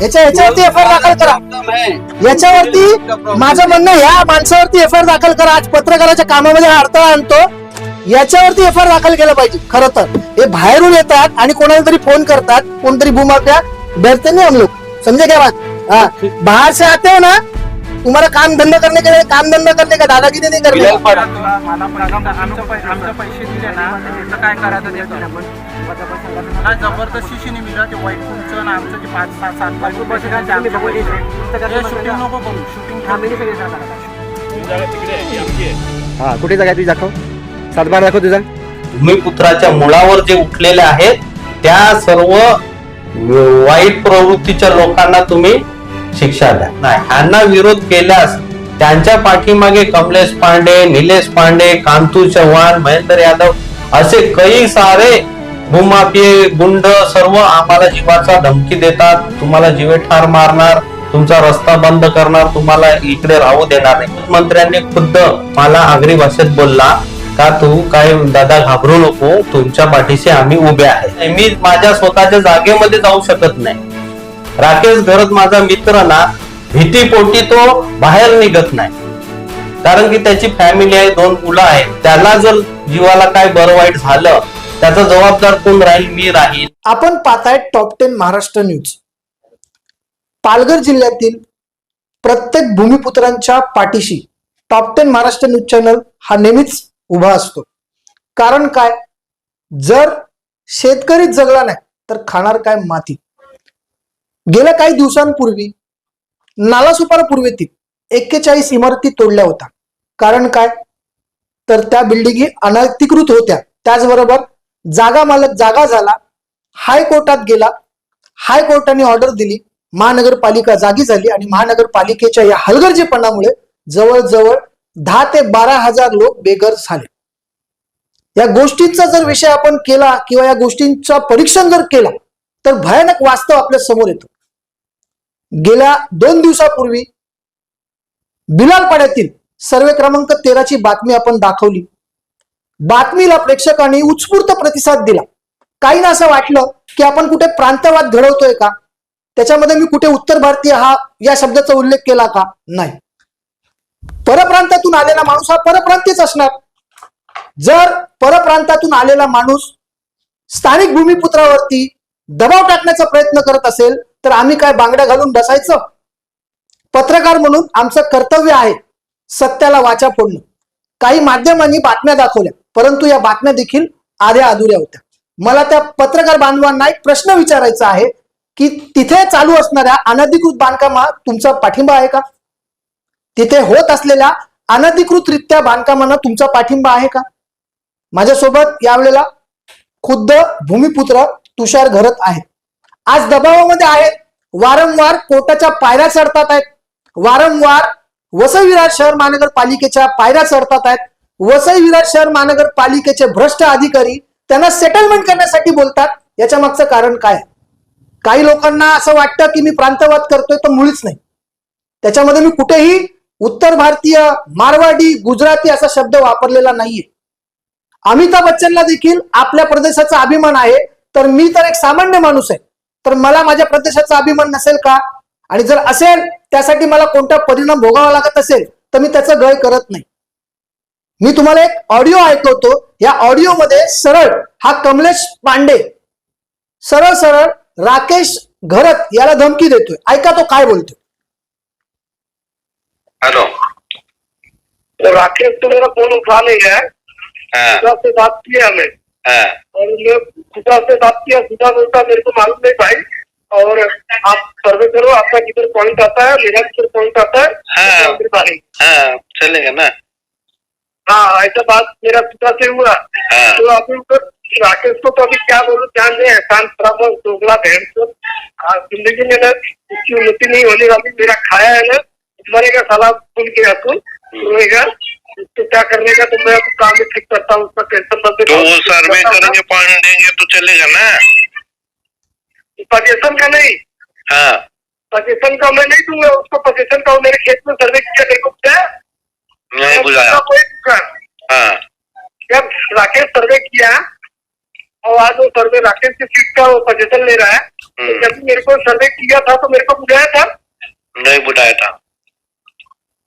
याच्या याच्यावरती F I दाखल करा. याच्यावरती माझं म्हणणं ह्या माणसावरती एफ आय आर दाखल करा. आज पत्रकाराच्या कामामध्ये अडथळा आणतो. याच्यावरती एफ आय दाखल केलं पाहिजे. खरं तर. हे बाहेरून येतात आणि कोणाला तरी फोन करतात. कोणतरी भूमाफिया डरते नहीं हम लोग समझे क्या बात? हाँ. बाहर से आते हो ना तुम्हारा काम धंधा करने के लिए काम धंधा करने का? दादागिरी नहीं आमचं पैसे दिले ना काय करायचं ते करा. काय जबरदस्तीशी नाही मिळत ते वाईट तुमचं आणि आमचं जे पाच सात सात पाच रुपये शूटिंग नको करू शूटिंग हा कुठे जागा तुझी दाखव? सातबार दाखव तुझा. भूमिपुत्राच्या मुळावर जे उठलेले आहेत त्या सर्व वाईट प्रवृत्तीच्या लोकांना तुम्ही शिक्षा द्या. नाही ह्यांना विरोध केल्यास त्यांच्या पाठीमागे कमलेश पांडे निलेश पांडे कांतू चव्हाण महेंद्र यादव असे कई सारे भूमाफिये गुंड सर्व आम्हाला जीवाचा धमकी देतात. तुम्हाला जीवे ठार मारणार तुमचा रस्ता बंद करणार तुम्हाला इकडे राहू देणार नाही. मंत्र्यांनी खुद्द मला आगरी भाषेत बोलला का तू काय दादा घाबरू नको तुमच्या पाठीशी आम्ही उभे आहे. मी माझ्या स्वतःच्या जागेमध्ये जाऊ शकत नाही. राकेश घरत माझा मित्र ना भीतीपोटी तो बाहेर निघत नाही. कारण की त्याची फॅमिली आहे दोन मुलं आहेत. त्याला जर जीवाला काय बरं वाईट झालं त्याचा जबाबदार कोण राहील? मी राहील आपण पाहताय top ten Maharashtra news Palghar जिल्ह्यातील प्रत्येक भूमिपुत्रांच्या पाठीशी top ten Maharashtra news channel हा नेहमीच उभा असतो. कारण काय? जर शेतकरी जगला नाही तर खाणार काय माती? गेल्या काही दिवसांपूर्वी नालासुपारापूर्वीतील एक्केचाळीस इमारती तोडल्या होत्या. कारण काय? तर त्या बिल्डिंगी अनधिकृत होत्या. त्याचबरोबर जागा मालक जागा झाला हायकोर्टात गेला हायकोर्टाने ऑर्डर दिली महानगरपालिका जागी झाली आणि महानगरपालिकेच्या या हलगर्जीपणामुळे जवळजवळ दहा ते बारा हजार लोक बेघर झाले. या गोष्टींचा जर विषय आपण केला किंवा या गोष्टींचा परीक्षण जर केला तर भयानक वास्तव आपल्यासमोर येतो. गेल्या दोन दिवसापूर्वी बिलालपाड्यातील सर्वे क्रमांक तेराची बातमी आपण दाखवली. बातमीला प्रेक्षकांनी उत्स्फूर्त प्रतिसाद दिला. काही ना असं वाटलं की आपण कुठे प्रांतवाद घडवतोय का? त्याच्यामध्ये मी कुठे उत्तर भारतीय हा या शब्दाचा उल्लेख केला का? नाही. परप्रांतातून आलेला माणूस हा परप्रांतीयच असणार. जर परप्रांतातून आलेला माणूस स्थानिक भूमिपुत्रावरती दबाव टाकण्याचा प्रयत्न करत असेल तर आम्ही काय बांगड्या घालून बसायचं? पत्रकार म्हणून आमचं कर्तव्य आहे सत्याला वाचा फोडणं. काही माध्यमांनी बातम्या दाखवल्या परंतु या बातम्या देखील आध्या अधुऱ्या होत्या. मला त्या पत्रकार बांधवांना एक प्रश्न विचारायचा आहे की तिथे चालू असणाऱ्या अनधिकृत बांधकामा तुमचा पाठिंबा आहे का? तिथे होत असलेल्या अनधिकृतरित्या बांधकामांना तुमचा पाठिंबा आहे का? माझ्यासोबत यावेळेला खुद्द भूमिपुत्र तुषार घरत आहेत. आज दबावामध्ये आहेत. वारंवार कोर्टाच्या पायऱ्या चढतात आहेत. वारंवार वसई विरार शहर महानगरपालिकेच्या पायऱ्या चढतात आहेत. वसई विरार शहर महानगरपालिकेचे भ्रष्ट अधिकारी त्यांना सेटलमेंट करण्यासाठी बोलतात. याच्या मागचं कारण काय? काही लोकांना असं वाटतं की मी प्रांतवाद करतोय तर मुळीच नाही. त्याच्यामध्ये मी कुठेही उत्तर भारतीय मारवाडी गुजराती असा शब्द वापरलेला नाहीये. अमिताभ बच्चनला देखील आपल्या प्रदेशाचा अभिमान आहे तर मी तर एक सामान्य माणूस आहे. तर मला माझ्या प्रदेशाचा अभिमान नसेल का? आणि जर असेल त्यासाठी मला कोणता परिणाम भोगावा लागत असेल तर मी त्याचं गय करत नाही. मी तुम्हाला एक ऑडिओ ऐकवतो. या ऑडिओमध्ये सरळ हा कमलेश पांडे सरळ सरळ राकेश घरत याला धमकी देतोय. ऐका तो काय बोलतोय. हेलो. राकेश तो मेरा फोन उठा नहीं है हाँ. सुधा से बात की है हमें हाँ और सुधा से बात किया सुधा बोलता मेरे को मालूम नहीं भाई. और आप सर्वे करो आपका किधर पॉइंट आता है मेरा किधर पॉइंट आता है हाँ। हाँ चलेगा ना? हाँ ऐसा बात मेरा सुधा से हुआ। हाँ। तो तो राकेश को तो अभी क्या बोलूं ध्यान नहीं एहसान बराबर दोगला बहन को। जिंदगी में ना उसकी उन्नति नहीं होने वाली मेरा खाया है ना मरेगा साला सुन के आपको उसको क्या करने का तो मैं काम में ठीक करता हूँ उसका मत तो वो सर्वे करेंगे पॉइंट देंगे तो चलेगा ना पोजीशन का नहीं? हाँ। पोजीशन का मैं नहीं दूँगा उसको पोजीशन का मेरे खेत में सर्वे किया को क्या नहीं बुलाया कोई हाँ। जब राकेश सर्वे किया और आज वो सर्वे राकेश की सीट का वो सजेशन ले रहा है तो हम्म। जब मेरे को सर्वे किया था तो मेरे को बुलाया था? नहीं बुलाया था।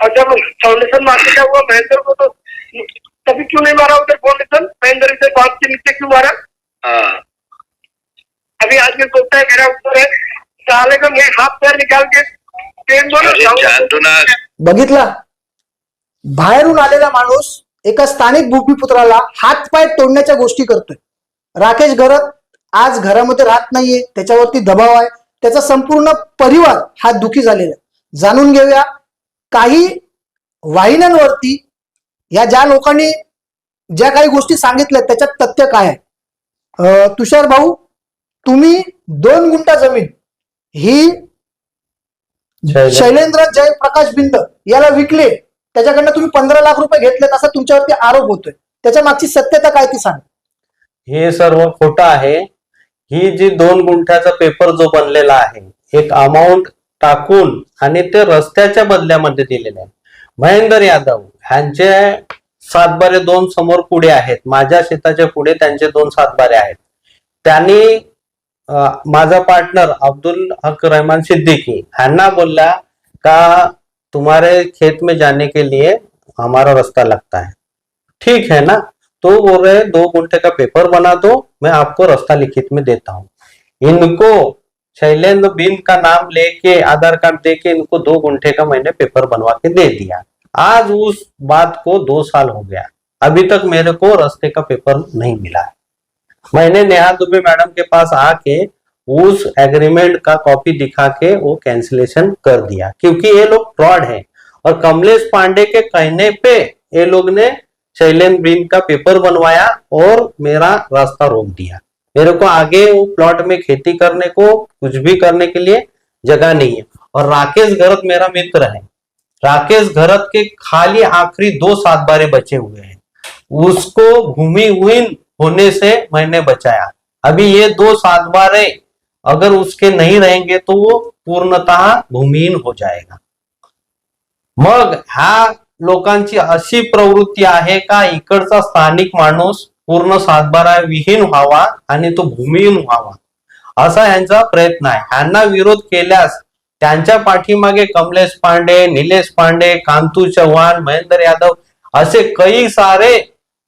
और जब फाउंडेशन मारने का हुआ महेंद्र को तो तभी क्यों नहीं मारा उधर फाउंडेशन महेंद्र से बात के नीचे क्यों मारा? हाँ. अभी आदमी सोचता है मेरा ऊपर है। साले का मैं हाथ पैर निकाल के बघितला? बाहेरून आलेला माणूस एका स्थानिक भूमिपुत्राला हातपाय तोडण्याच्या गोष्टी करतोय. राकेश घरत आज घरामध्ये राहत नाहीये त्याच्यावरती दबाव आहे. त्याचा संपूर्ण परिवार हा दुखी झालेला जाणून घेऊया काही वाहिन्यांवरती या ज्या लोकांनी ज्या काही गोष्टी सांगितल्या त्याच्यात तथ्य काय आहे? तुषार भाऊ तुम्ही दोन गुंठा जमीन ही शैलेंद्र. शैलेंद्र जय प्रकाश बिंद याला विकले त्याच्याकडनं तुम्ही पंधरा लाख रुपये घेतलेत असा तुमच्यावरती आरोप होतोय. त्याच्या मागची सत्यता काय ती सांग. हे सर्व खोटं आहे. ही जी दोन गुंठ्याचा पेपर जो बनलेला आहे एक अमाऊंट टाकून आणि ते रस्त्याच्या बदल्यामध्ये दिलेले आहे महेंद्र यादव ह्यांचे सातबारे दोन समोर पुढे आहेत. माझ्या शेताच्या पुढे त्यांचे दोन सातबारे आहेत. त्यांनी माझा पार्टनर अब्दुल हक रहमान सिद्दीकी ह्यांना बोलला का तुम्हारे खेत में जाने के लिए हमारा रास्ता लगता है. ठीक है ना? तो बोल रहे दो घंटे का पेपर बना दो मैं आपको रास्ता लिखित में देता हूँ। इनको शैलेंद्र बिन का नाम लेके, आधार कार्ड दे के इनको दो घंटे का मैंने पेपर बनवा के दे दिया। आज उस बात को दो साल हो गया। अभी तक मेरे को रास्ते का पेपर नहीं मिला। मैंने नेहा दुबे मैडम के पास आके उस एग्रीमेंट का कॉपी दिखा के वो कैंसिलेशन कर दिया। क्योंकि ये लोग फ्रॉड है। और कमलेश पांडे के कहने पे ये लोग ने शैलेंद्र बिन का पेपर बनवाया और मेरा रास्ता रोक दिया। मेरे को आगे वो प्लॉट में खेती करने को, कुछ भी करने के लिए जगह नहीं है। और राकेश घरत मेरा मित्र है। राकेश घरत के खाली आखिरी दो सात बारे बचे हुए हैं। उसको भूमिहीन होने से मैंने बचाया। अभी ये दो सात बारे अगर उसके नहीं रहेंगे तो वो पूर्णतः भूमिहीन हो जाएगा। मग ह्या लोकांची अशी प्रवृत्ती आहे का इकडचा स्थानिक माणूस पूर्ण सातबारा विहीन व्हावा आणि तो भूमिहीन व्हावा. असा यांचा प्रयत्न आहे. ह्यांना विरोध केल्यास त्यांच्या पाठीमागे कमलेश पांडे निलेश पांडे कांतू चव्हाण महेंद्र यादव असे कई सारे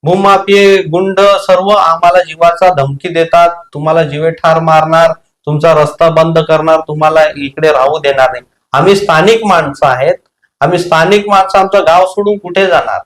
भूमाफिये गुंड सर्व आम्हाला जीवाचा धमकी देतात. तुम्हाला जीवे ठार मारणार तुमचा रस्ता बंद करणार तुम्हाला इकडे राहू देणार नाही. आम्ही स्थानिक माणसं आहेत. आम्ही स्थानिक माणसं आमचं गाव सोडून कुठे जाणार?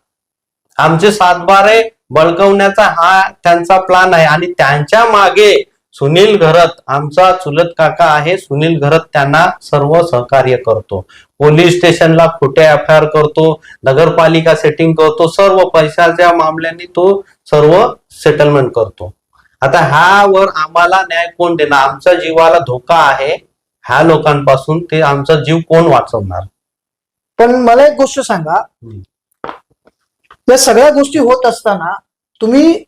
आमचे सातबारे बळकवण्याचा हा त्यांचा प्लान आहे. आणि त्यांच्या मागे सुनील घरत आमचा चुलत काका आहे सुनील घरत त्यांना सर्व सहकार्य करतो. पोलीस स्टेशनला खोटे एफ आय आर करतो नगरपालिका सेटिंग करतो सर्व पैशाच्या मामल्यांनी तो सर्व सेटलमेंट करतो. आता ह्यावर आम्हाला न्याय कोण देणार? आमच्या जीवाला धोका आहे. ह्या लोकांपासून ते आमचा जीव कोण वाचवणार? पण मला एक गोष्ट सांगा. या सगळ्या गोष्टी होत असताना तुम्ही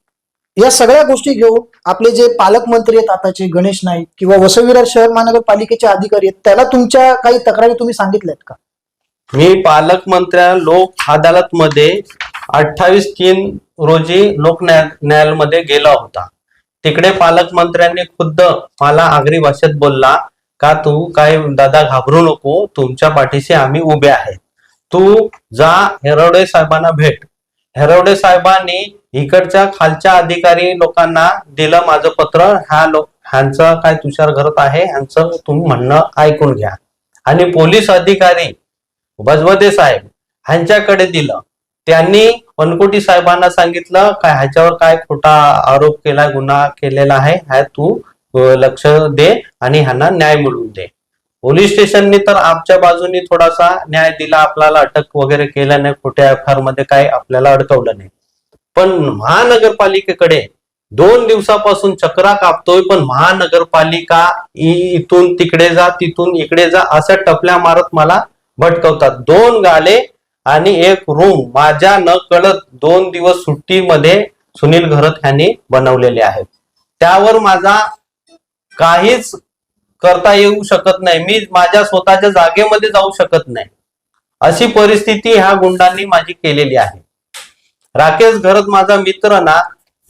या सगळ्या गोष्टी घेऊन आपले जे पालकमंत्री आहेत आताचे गणेश नाईक किंवा वसविरार शहर महानगरपालिकेचे अधिकारी आहेत त्याला तुमच्या काही तक्रारी तुम्ही सांगितल्यात का? मी पालकमंत्र्या लोक अदालत मध्ये अठ्ठावीस तीन रोजी लोक न्याय- न्यायालयामध्ये गेला होता. तिकडे पालकमंत्र्यांनी खुद्द मला आगरी भाषेत बोलला का तू काय दादा घाबरू नको तुमच्या पाठीशी आम्ही उभे आहेत. तू जा हेरोडे साहेबांना भेट. हेरवडे साहेबांनी इकडच्या खालच्या अधिकारी लोकांना दिलं माझं पत्र. ह्या लोक ह्यांचं काय तुषार घरत आहे ह्यांचं तुम्ही म्हणणं ऐकून घ्या. आणि पोलीस अधिकारी बजवदे साहेब ह्यांच्याकडे दिलं. त्यांनी वनकोटी साहेबांना सांगितलं काय ह्याच्यावर काय खोटा आरोप केला गुन्हा केलेला आहे ह्या तू लक्ष दे आणि ह्यांना न्याय मिळवून दे. पोलीस स्टेशननी तर आमच्या बाजूनी थोडासा न्याय दिला आपल्याला अटक वगैरे केल्याने नाही खोट्या एफ आरमध्ये काय आपल्याला अडकवलं नाही. पण महानगरपालिकेकडे दोन दिवसापासून चक्रा कापतोय पण महानगरपालिका इ- इथून तिकडे जा तिथून इकडे जा अशा टपल्या मारत मला भटकवतात. दोन गाले आणि एक रूम माझ्या न कळत दोन दिवस सुट्टीमध्ये सुनील घरत यांनी बनवलेले आहेत. त्यावर माझा काहीच करता येऊ शकत नाही. मी माझ्या स्वतःच्या जागेमध्ये जाऊ शकत नाही. अशी परिस्थिती ह्या गुंडांनी माझी केलेली आहे. राकेश घरत माझा मित्र ना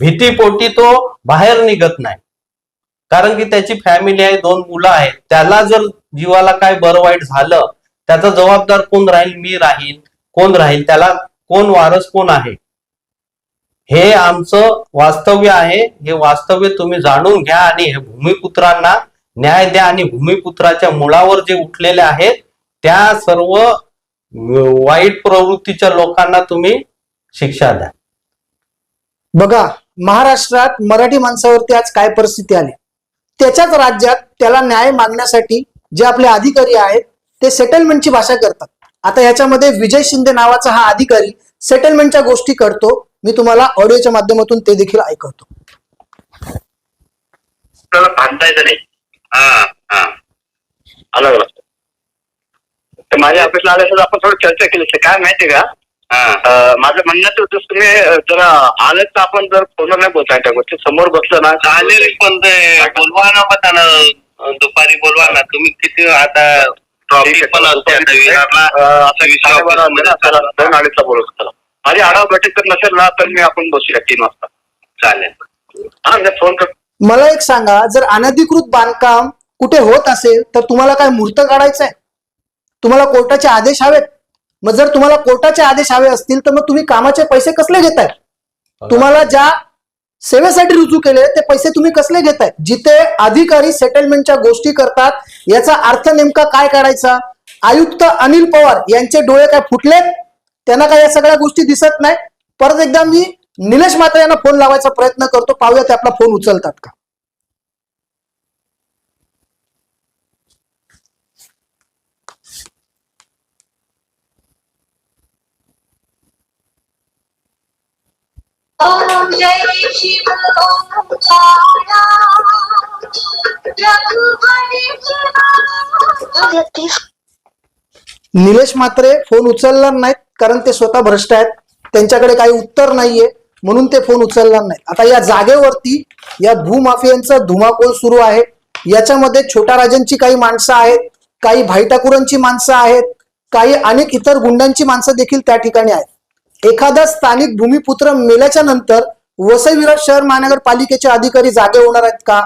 भीतीपोटी तो बाहेर निघत नाही. कारण की त्याची फॅमिली आहे दोन मुलं आहेत. त्याला जर जीवाला काय बरं वाईट झालं त्याचा जबाबदार कोण राहील? मी राहील कोण राहील? त्याला कोण वारस कोण आहे? हे आमचं वास्तव्य आहे. हे वास्तव्य तुम्ही जाणून घ्या आणि हे भूमिपुत्रांना न्याय द्या आणि भूमिपुत्राच्या मुळावर जे उठलेले आहेत त्या सर्व वाईट प्रवृत्तीच्या लोकांना तुम्ही शिक्षा द्या. बघा महाराष्ट्रात मराठी माणसावरती आज काय परिस्थिती आली? त्याच्याच राज्यात त्याला न्याय मागण्यासाठी जे आपले अधिकारी आहेत ते सेटलमेंटची भाषा करतात. आता याच्यामध्ये विजय शिंदे नावाचा हा अधिकारी सेटलमेंटच्या गोष्टी करतो. मी तुम्हाला ऑडिओच्या माध्यमातून ते देखील ऐकवतो. आपल्याला भांडता येतं नाही? हा हा. अलग तर माझ्या ऑफिसला आल्यास आपण थोडी चर्चा केली. असते. काय माहितीये का? हा. माझं म्हणणं तर होतं तुम्ही जरा आलं तर आपण जर फोनवर नाही बोलता त्या गोष्टी समोर बसलं ना. चालेल पण ते बोलवा ना पता ना दुपारी बोलवा ना. तुम्ही किती आता ट्रॉफिक पण असते दोन अडीचला बोलू चला. माझी आढावा बैठक जर नसेल ना तर मी आपण बसूया तीन वाजता. चालेल. हा फोन कर मला एक सांगा जर अनधिकृत बांधकाम कुठे होत असेल तर तुम्हाला काय मूर्त काढायचं आहे? तुम्हाला कोर्टाचे आदेश हवेत? मग जर तुम्हाला कोर्टाचे आदेश हवे असतील तर मग तुम्ही कामाचे पैसे कसले घेताय? तुम्हाला ज्या सेवेसाठी रुजू केले ते पैसे तुम्ही कसले घेताय? जिथे अधिकारी सेटलमेंटच्या गोष्टी करतात याचा अर्थ नेमका काय काढायचा? आयुक्त अनिल पवार यांचे डोळे काय फुटलेत? त्यांना काय या सगळ्या गोष्टी दिसत नाही? परत एकदा मी निलेश मात्रे यांना फोन लावायचा प्रयत्न करतो. पाहूया ते आपला फोन उचलतात का. ओम जय शिव ओंकारा रघुपति निलेश मात्रे फोन उचलणार नाहीत कारण ते स्वतः भ्रष्ट आहेत. त्यांच्याकडे काही उत्तर नाहीये. म्हणून ते फोन उचलणार नाही आता या जागेवरती या भूमाफियांचा धुमाकूळ सुरू आहे. याच्यामध्ये छोटा राजांची काही माणसं आहेत काही भाईटाकुरांची माणसं आहेत काही अनेक इतर गुंडांची माणसं देखील त्या ठिकाणी आहेत. एखादा स्थानिक भूमिपुत्र मेल्याच्या नंतर वसई विरार शहर महानगरपालिकेचे अधिकारी जागे होणार आहेत का?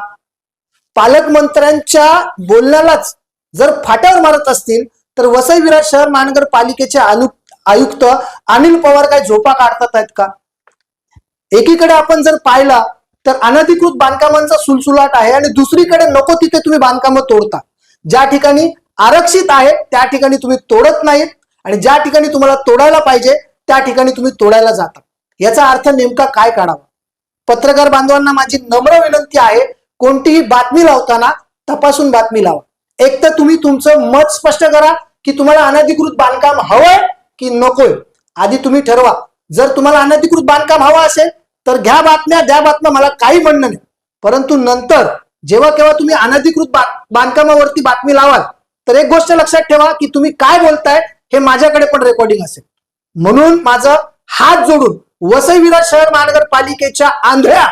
पालकमंत्र्यांच्या बोलण्यालाच जर फाट्यावर मारत असतील तर वसईविरा शहर महानगरपालिकेचे आयुक्त अनिल पवार काय झोपा काढतात आहेत का? एकीकडे आपण जर पाहिला तर अनधिकृत बांधकामांचा सुलसुलाट आहे आणि दुसरीकडे नको तिथे तुम्ही बांधकामं तोडता. ज्या ठिकाणी आरक्षित आहे त्या ठिकाणी तुम्ही तोडत नाहीत आणि ज्या ठिकाणी तुम्हाला तोडायला पाहिजे त्या ठिकाणी तुम्ही तोडायला जाता. याचा अर्थ नेमका काय काढावा? पत्रकार बांधवांना माझी नम्र विनंती आहे कोणतीही बातमी लावताना तपासून बातमी लावा. एक तर तुम्ही तुमचं मत स्पष्ट करा की तुम्हाला अनधिकृत बांधकाम हवंय की नकोय. आधी तुम्ही ठरवा. जर तुम्हाला अनधिकृत बांधकाम हवं असेल तर घ्या बातम्या द्या बातम्या मला काही म्हणणं नाही. परंतु नंतर जेव्हा केव्हा तुम्ही अनधिकृत बांधकामावरती बातमी लावाल तर एक गोष्ट लक्षात ठेवा की तुम्ही काय बोलताय हे माझ्याकडे पण रेकॉर्डिंग असेल. म्हणून माझं हात जोडून वसई विरार शहर महानगरपालिकेच्या आंधळ्या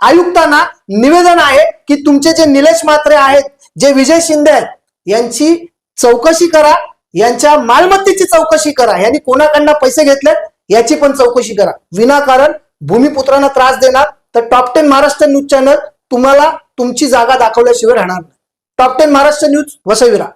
आयुक्तांना निवेदन आहे की तुमचे जे निलेश मात्रे आहेत जे विजय शिंदे आहेत यांची चौकशी करा यांच्या मालमत्तेची चौकशी करा. यांनी कोणाकडनं पैसे घेतले याची पण चौकशी करा. विनाकारण भूमिपुत्रांना त्रास देणार तर top ten Maharashtra news channel तुम्हाला तुमची जागा दाखवल्याशिवाय राहणार नाही. Top ten Maharashtra news वसविरा